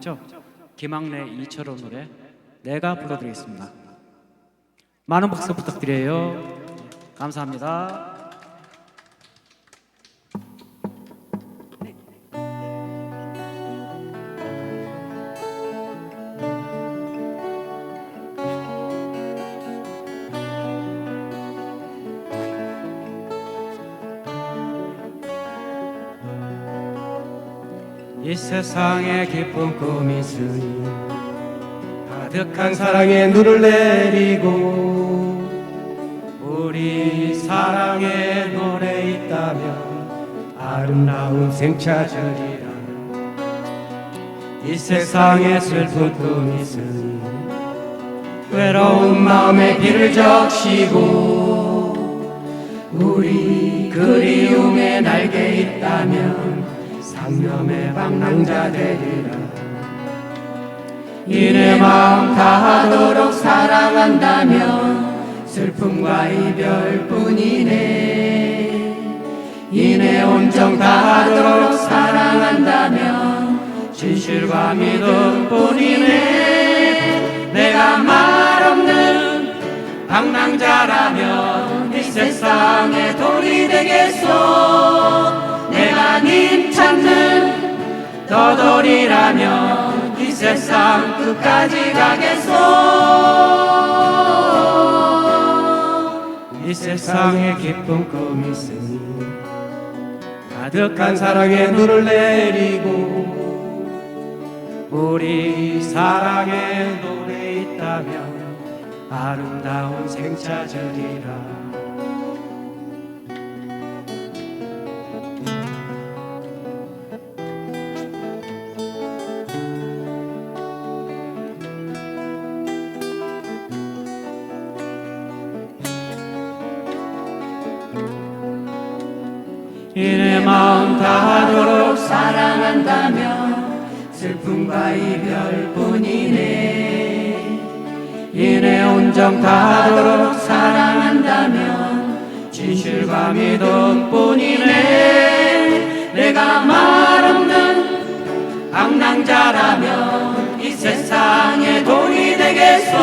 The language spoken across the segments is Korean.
곡이죠. 김학래 이철호 노래 내가 불러드리겠습니다. 많은 박수 부탁드려요. 감사합니다. 이 세상에 기쁜 꿈이 있으니 가득한 사랑에 눈을 내리고 우리 사랑의 노래 있다면 아름다운 생차절이라. 이 세상에 슬픈 꿈이 있으니 외로운 마음에 비를 적시고 우리 그리움에 날개 있다면 상념의 방랑자 되리라. 이내 마음 다하도록 사랑한다면 슬픔과 이별뿐이네. 이내 온정 다하도록 사랑한다면 진실과 믿음뿐이네. 내가 말없는 방랑자라면 이 세상의 돈이 되겠소 떠돌이라면 이 세상 끝까지 가겠소. 이 세상에 기쁜 꿈이 있으니 가득한 사랑에 눈을 내리고 우리 사랑의 노래 있다면 아름다운 생차절이라 이내 마음 다하도록 사랑한다면 슬픔과 이별뿐이네. 이내 온정 다하도록 사랑한다면 진실과 믿음뿐이네. 내가 말 없는 방랑자라면 이 세상에 돈이 되겠소?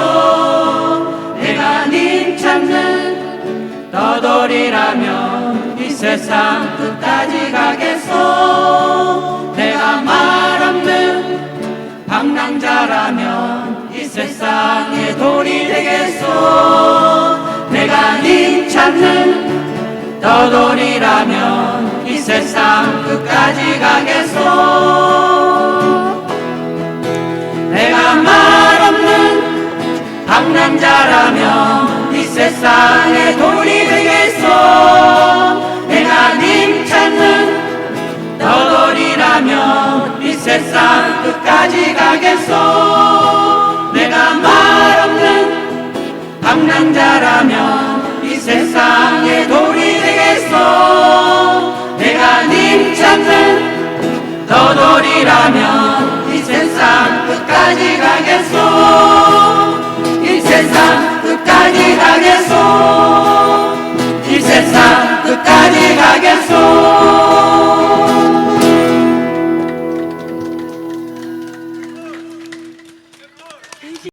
내가 님 찾는 떠돌이라면 이 세상 끝까지 가겠소. 내가 말 없는 방랑자라면 이 세상에 돈이 되겠소. 내가 님 찾는 떠돌이라면 이 세상 끝까지 가겠소. 내가 말 없는 방랑자라면 가면 이 세상 끝까지 가겠어 내가 말 없는 방랑자라면 이 세상의 돌이 되겠어 내가 님 잡는 더돌이라면 이 세상 끝까지 가겠소.